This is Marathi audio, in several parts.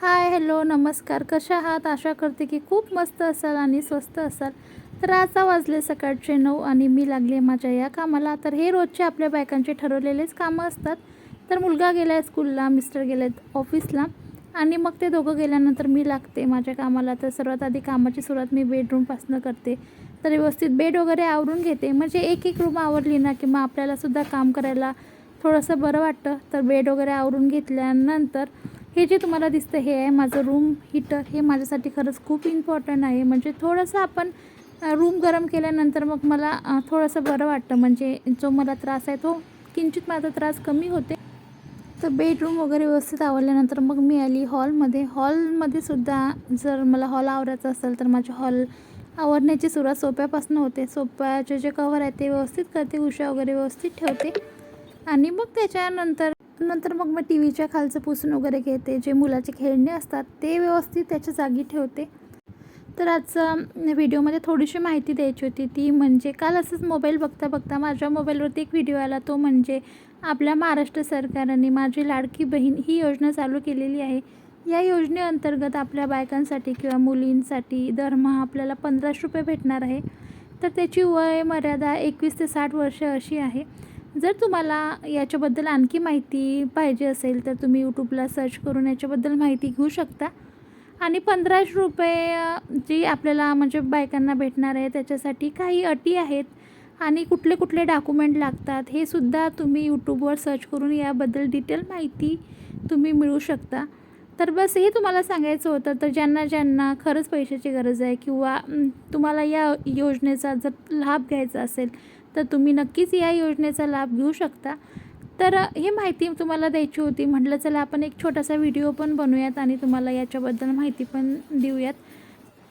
हाय हॅलो नमस्कार. कशा आहात? आशा करते की खूप मस्त असाल आणि स्वस्त असाल. तर आता वाजले सकाळचे नऊ आणि मी लागले माझ्या या कामाला. तर हे रोजचे आपल्या बायकांचे ठरवलेलेच कामं असतात. तर मुलगा गेला आहे स्कूलला मिस्टर गेले आहेत ऑफिसला आणि मग ते दोघं गेल्यानंतर मी लागते माझ्या कामाला. तर सर्वात आधी कामाची सुरुवात मी बेडरूमपासून करते. तर व्यवस्थित बेड वगैरे आवरून घेते. म्हणजे एक एक रूम आवरली ना की मग आपल्यालासुद्धा काम करायला थोडंसं बरं वाटतं. तर बेड वगैरे आवरून घेतल्यानंतर हे जे तुम्हाला दिसतं हे आहे माझं रूम हीटर हे माझ्यासाठी खरंच खूप इम्पॉर्टंट आहे. म्हणजे थोडंसं आपण रूम गरम केल्यानंतर मग मला थोडंसं बरं वाटतं. म्हणजे जो मला त्रास आहे तो किंचित माझा त्रास कमी होते. तर बेडरूम वगैरे व्यवस्थित आवडल्यानंतर मग मी आली हॉलमध्ये हॉलमध्ये सुद्धा जर मला हॉल आवरायचा असेल तर माझे हॉल आवरण्याची सुरुवात सोप्यापासून होते. सोप्याचे जे कवर आहे ते व्यवस्थित करते. उशा वगैरे व्यवस्थित ठेवते. आणि मग त्याच्यानंतर नंतर मग मी टी व्हीच्या खालचं पुसून वगैरे घेते. जे मुलाचे खेळणे असतात ते व्यवस्थित त्याच्या जागी ठेवते. तर आजचा व्हिडिओमध्ये थोडीशी माहिती द्यायची होती. ती म्हणजे काल असंच मोबाईल बघता बघता माझ्या मोबाईलवरती एक व्हिडिओ आला. तो म्हणजे आपल्या महाराष्ट्र सरकारने माझी लाडकी बहीण ही योजना चालू केलेली आहे. या योजनेअंतर्गत आपल्या बायकांसाठी किंवा मुलींसाठी दरमहा आपल्याला पंधराशे रुपये भेटणार आहे. तर त्याची वय मर्यादा एकवीस ते साठ वर्ष अशी आहे. जर तुम्हाला याच्याबद्दल आणखी माहिती पाहिजे असेल तर तुम्ही यूट्यूबला सर्च करून याच्याबद्दल माहिती घेऊ शकता. आणि पंधराशे रुपये जी आपल्याला म्हणजे बायकांना भेटणार आहे त्याच्यासाठी काही अटी आहेत. आणि कुठले कुठले डॉक्युमेंट लागतात हे सुद्धा तुम्ही यूट्यूबवर सर्च करून याबद्दल डिटेल माहिती तुम्ही मिळू शकता. तर बस हे तुम्हाला सांगायचं होतं तर ज्यांना ज्यांना खरंच पैशाची गरज आहे किंवा तुम्हाला या योजनेचा जर लाभ घ्यायचा असेल तर तुम्ही नक्कीच या योजनेचा लाभ घेऊ शकता. तर हे ही माहिती तुम्हाला द्यायची होती. म्हटलं चला आपण एक छोटासा व्हिडिओ पण बनवूयात आणि तुम्हाला याच्याबद्दल माहिती पण देऊयात.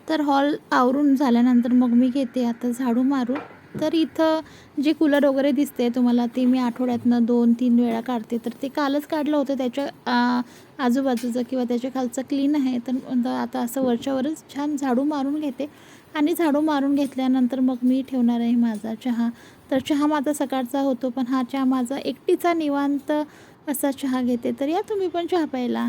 तर हॉल आवरून झाल्यानंतर मग मी घेते. आता झाडू मारून तर इथं जे कूलर वगैरे दिसते तुम्हाला ते मी आठवड्यातनं दोन तीन वेळा काढते. तर ते कालच काढलं होतं त्याच्या आजूबाजूचं किंवा त्याच्या खालचं क्लीन आहे. तर आता असं वरच्यावरच छान झाडू मारून घेते. आणि झाडू मारून घेतल्यानंतर मग मी ठेवणार आहे माझा चहा. तर चहा माझा सकाळचा होतो पण हा चहा माझा एकटीचा निवांत असा चहा घेते. तर या तुम्ही पण चहा प्यायला.